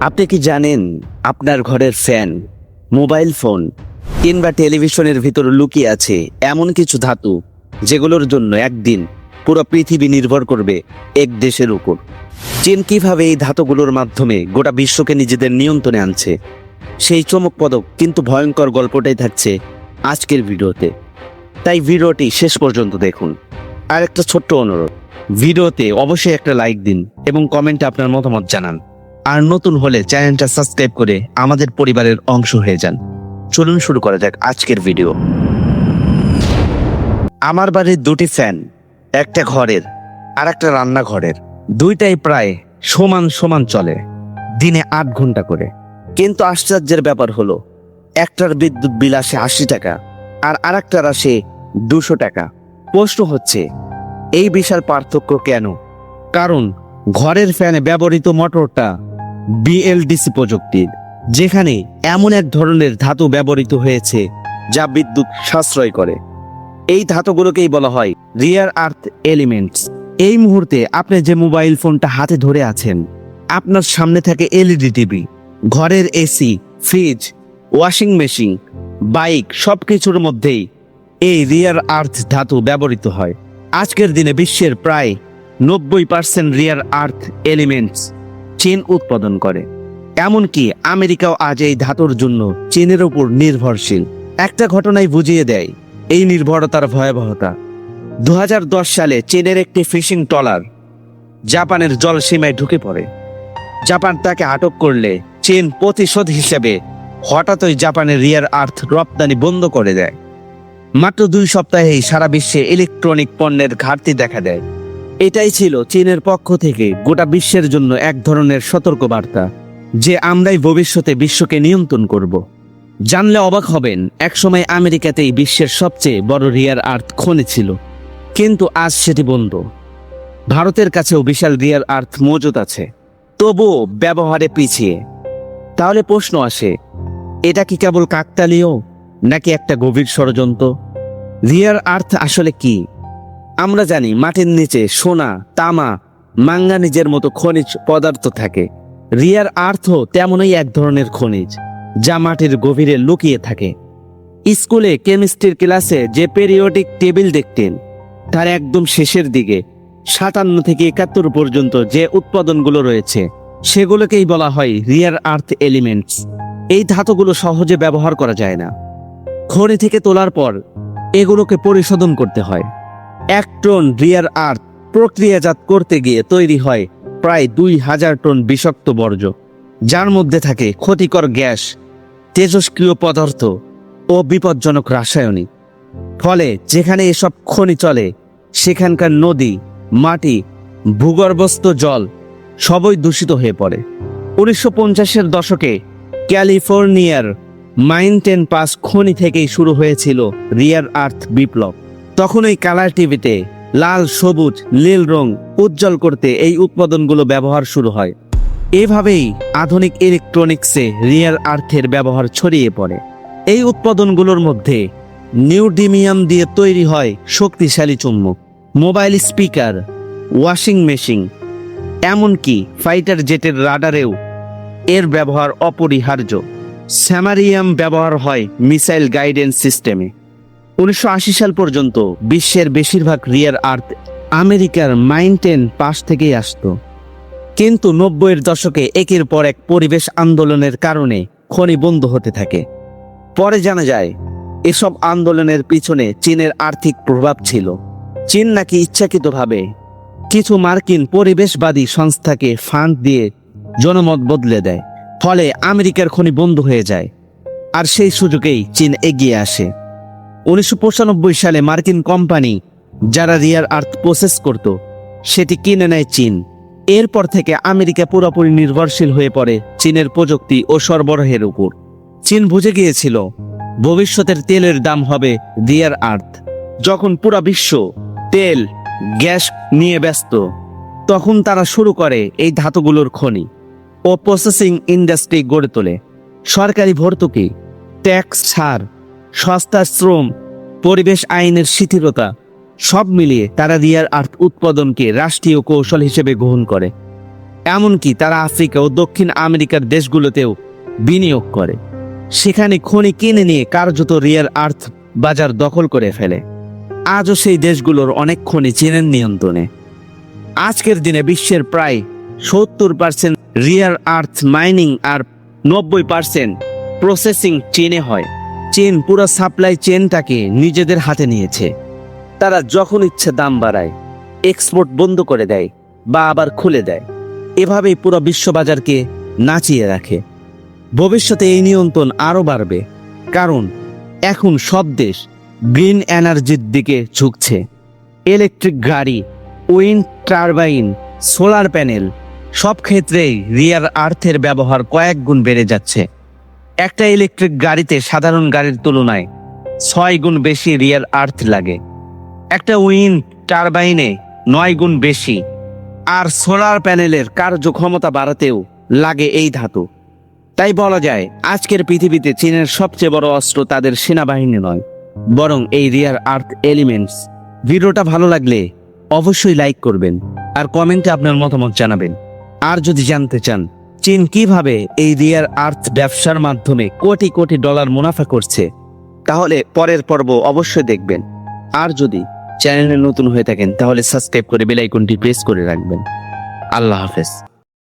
আপনি কি জানেন আপনার ঘরের ফ্যান, মোবাইল ফোন কিংবা টেলিভিশনের ভিতর লুকিয়ে আছে এমন কিছু ধাতু যেগুলোর জন্য একদিন পুরো পৃথিবী নির্ভর করবে এক দেশের উপর? চীন কীভাবে এই ধাতুগুলোর মাধ্যমে গোটা বিশ্বকে নিজেদের নিয়ন্ত্রণে আনছে? সেই চমকপদক কিন্তু ভয়ঙ্কর গল্পটাই থাকছে আজকের ভিডিওতে। তাই ভিডিওটি শেষ পর্যন্ত দেখুন। আর একটা ছোট্ট অনুরোধ, ভিডিওতে অবশ্যই একটা লাইক দিন এবং কমেন্টে আপনার মতামত জানান। আর নতুন হলে চ্যানেলটা সাবস্ক্রাইব করে আমাদের পরিবারের অংশ হয়ে যান। চলুন শুরু করা যাক আজকের ভিডিও। আমার বাড়ির দুটি ফ্যান, একটা ঘরের আর একটা রান্নাঘরের। দুইটাই প্রায় সমান সমান চলে, দিনে আট ঘণ্টা করে। কিন্তু আশ্চর্যের ব্যাপার হলো, একটার বিদ্যুৎ বিল আসে আশি টাকা আর আরেকটার আসে দুশো টাকা। প্রশ্ন হচ্ছে, এই বিশাল পার্থক্য কেন? কারণ ঘরের ফ্যানে ব্যবহৃত মোটরটা বিএলডিসি প্রযুক্তির যেখানে এমন এক ধরনের ধাতু ব্যবহৃত হয়েছে যা বিদ্যুৎ সাশ্রয় করে। এই ধাতুগুলোকেই বলা হয় রিয়ার আর্থ এলিমেন্টস এই মুহূর্তে আপনি যে মোবাইল ফোনটা হাতে ধরে আছেন, আপনার সামনে থাকে এলইডি টিভি ঘরের AC fridge washing machine bike সব কিছুর মধ্যেই এই রিয়ার আর্থ ধাতু ব্যবহৃত হয়। আজকের দিনে বিশ্বের প্রায় নব্বই পার্সেন্ট রিয়ার আর্থ এলিমেন্টস চীন উৎপাদন করে। এমনকি আমেরিকাও আজ এই ধাতুর জন্য চীনের উপর নির্ভরশীল। একটা ঘটনায় বুঝিয়ে দেয় এই নির্ভরতার ভয়াবহতা। দু হাজার দশ সালে চীনের একটি ফিশিং ট্রলার জাপানের জলসীমায় ঢুকে পড়ে। জাপান তাকে আটক করলে চীন প্রতিশোধ হিসেবে হঠাৎই জাপানের রিয়ার আর্থ রপ্তানি বন্ধ করে দেয়। মাত্র দুই সপ্তাহেই সারা বিশ্বে ইলেকট্রনিক পণ্যের ঘাটতি দেখা দেয়। এটাই ছিল চীনের পক্ষ থেকে গোটা বিশ্বের জন্য এক ধরনের সতর্কবার্তা, যে আমরাই ভবিষ্যতে বিশ্বকে নিয়ন্ত্রণ করব। জানলে অবাক হবেন, একসময় আমেরিকাতেই বিশ্বের সবচেয়ে বড় রিয়ার আর্থ খনি ছিল। কিন্তু আজ সেটি বন্ধ। ভারতের কাছেও বিশাল রিয়ার আর্থ মজুদ আছে। তবুও ব্যবহারে পিছিয়ে। তাহলে প্রশ্ন আসে, এটা কি কেবল কাকতালীয়, নাকি একটা গভীর ষড়যন্ত্র? রিয়ার আর্থ আসলে কি? আমরা জানি মাটির নিচে সোনা, তামা মাঙ্গানিজের মতো খনিজ পদার্থ থাকে। রিয়ার আর্থ তেমনই এক ধরনের খনিজ, যা মাটির গভীরে লুকিয়ে থাকে। স্কুলে কেমিস্ট্রির ক্লাসে যে পেরিওডিক টেবিল দেখতেন, তার একদম শেষের দিকে, সাতান্ন থেকে একাত্তর পর্যন্ত যে উৎপাদনগুলো রয়েছে, সেগুলোকেই বলা হয় রিয়ার আর্থ এলিমেন্টস। এই ধাতুগুলো সহজে ব্যবহার করা যায় না। খনি থেকে তোলার পর, এগুলোকে পরিশোধন করতে হয়। এক টন রিয়ার আর্থ প্রক্রিয়াজাত করতে গিয়ে তৈরি হয় প্রায় দুই হাজার টন বিষাক্ত বর্জ্য। যার মধ্যে থাকে ক্ষতিকর গ্যাস, তেজস্ক্রিয় পদার্থ ও বিপজ্জনক রাসায়নিক। ফলে যেখানে এসব খনি চলে, সেখানকার নদী, মাটি, ভূগর্ভস্থ জল সবই দূষিত হয়ে পড়ে। উনিশশো পঞ্চাশের দশকে ক্যালিফোর্নিয়ার মাইন্টেন পাস খনি থেকেই শুরু হয়েছিল রিয়ার আর্থ বিপ্লব। তখন ওই কালার টিভিতে লাল, সবুজ, নীল রং উজ্জ্বল করতে এই উৎপাদনগুলো ব্যবহার শুরু হয়। এভাবেই আধুনিক ইলেকট্রনিক্সে রিয়ার আর্থের ব্যবহার ছড়িয়ে পড়ে। এই উৎপাদনগুলোর মধ্যে নিউডিমিয়াম দিয়ে তৈরি হয় শক্তিশালী চুম্বক, মোবাইল স্পিকার, ওয়াশিং মেশিন, এমনকি ফাইটার জেটের রাডারেও এর ব্যবহার অপরিহার্য। স্যামারিয়াম ব্যবহার হয় মিসাইল গাইডেন্স সিস্টেমে। উনিশশো আশি সাল পর্যন্ত বিশ্বের বেশিরভাগ রিয়ার আর্থ আমেরিকার মাইন্টেন পাশ থেকেই আসতো। কিন্তু নব্বইয়ের দশকে একের পর এক পরিবেশ আন্দোলনের কারণে খনি বন্ধ হতে থাকে। পরে জানা যায়, এসব আন্দোলনের পিছনে চীনের আর্থিক প্রভাব ছিল। চীন নাকি ইচ্ছাকৃতভাবে কিছু মার্কিন পরিবেশবাদী সংস্থাকে ফান্ড দিয়ে জনমত বদলে দেয়, ফলে আমেরিকার খনি বন্ধ হয়ে যায়। আর সেই সুযোগেই চীন এগিয়ে আসে। উনিশশো পঁচানব্বই সালে মার্কিন কোম্পানি যারা রিয়ার আর্থ প্রসেস করত, সেটি কিনে নেয় চীন। এরপর থেকে আমেরিকা পুরোপুরি নির্ভরশীল হয়ে পড়ে চীনের প্রযুক্তি ও সরবরাহের উপর। চীন বুঝে গিয়েছিল, ভবিষ্যতের তেলের দাম হবে রিয়ার আর্থ। যখন পুরা বিশ্ব তেল, গ্যাস নিয়ে ব্যস্ত, তখন তারা শুরু করে এই ধাতুগুলোর খনি ও প্রসেসিং ইন্ডাস্ট্রি গড়ে তোলে। সরকারি ভর্তুকি, ট্যাক্স ছাড় সস্তা শ্রম, পরিবেশ আইনের শিথিলতা, সব মিলিয়ে তারা রিয়ার আর্থ উৎপাদনকে রাষ্ট্রীয় কৌশল হিসেবে গ্রহণ করে। এমনকি তারা আফ্রিকা ও দক্ষিণ আমেরিকার দেশগুলোতেও বিনিয়োগ করে। সেখানে খনি কিনে নিয়ে কার্যত রিয়ার আর্থ বাজার দখল করে ফেলে। আজও সেই দেশগুলোর অনেক খনি চীনের নিয়ন্ত্রণে। আজকের দিনে বিশ্বের প্রায় সত্তর পার্সেন্ট রিয়ার আর্থ মাইনিং আর নব্বই পার্সেন্ট প্রসেসিং চীনে হয়। চীন, পুরো সাপ্লাই চেনটাকে নিজেদের হাতে নিয়েছে। তারা যখন ইচ্ছে দাম বাড়ায় এক্সপোর্ট বন্ধ করে দেয় বা আবার খুলে দেয়। এভাবেই পুরো বিশ্ববাজারকে নাচিয়ে রাখে। ভবিষ্যতে এই নিয়ন্ত্রণ আরও বাড়বে, কারণ এখন সব দেশ গ্রিন এনার্জির দিকে ঝুঁকছে। ইলেকট্রিক গাড়ি, উইন্ড টারবাইন, সোলার প্যানেল, সব ক্ষেত্রেই রিয়ার আর্থের ব্যবহার কয়েক গুণ বেড়ে যাচ্ছে। একটা ইলেকট্রিক গাড়িতে সাধারণ গাড়ির তুলনায় ছয় গুণ বেশি রিয়ার আর্থ লাগে। একটা উইন টারবাইনে নয় গুণ বেশি। আর সোলার প্যানেলের কার্যক্ষমতা বাড়াতেও লাগে এই ধাতু। তাই বলা যায়, আজকের পৃথিবীতে চীনের সবচেয়ে বড় অস্ত্র তাদের সেনাবাহিনী নয়, বরং এই রিয়ার আর্থ এলিমেন্টস ভিডিওটা ভালো লাগলে অবশ্যই লাইক করবেন, আর কমেন্টে আপনার মতামত জানাবেন। আর যদি জানতে চান চীন কীভাবে এই রিয়ার আর্থ ব্যবসার মাধ্যমে কোটি কোটি ডলার মুনাফা করছে? তাহলে পরের পর্ব অবশ্যই দেখবেন। আর যদি চ্যানেলে নতুন হয়ে থাকেন, তাহলে সাবস্ক্রাইব করে বেলাইকনটি প্রেস করে রাখবেন। আল্লাহ হাফেজ।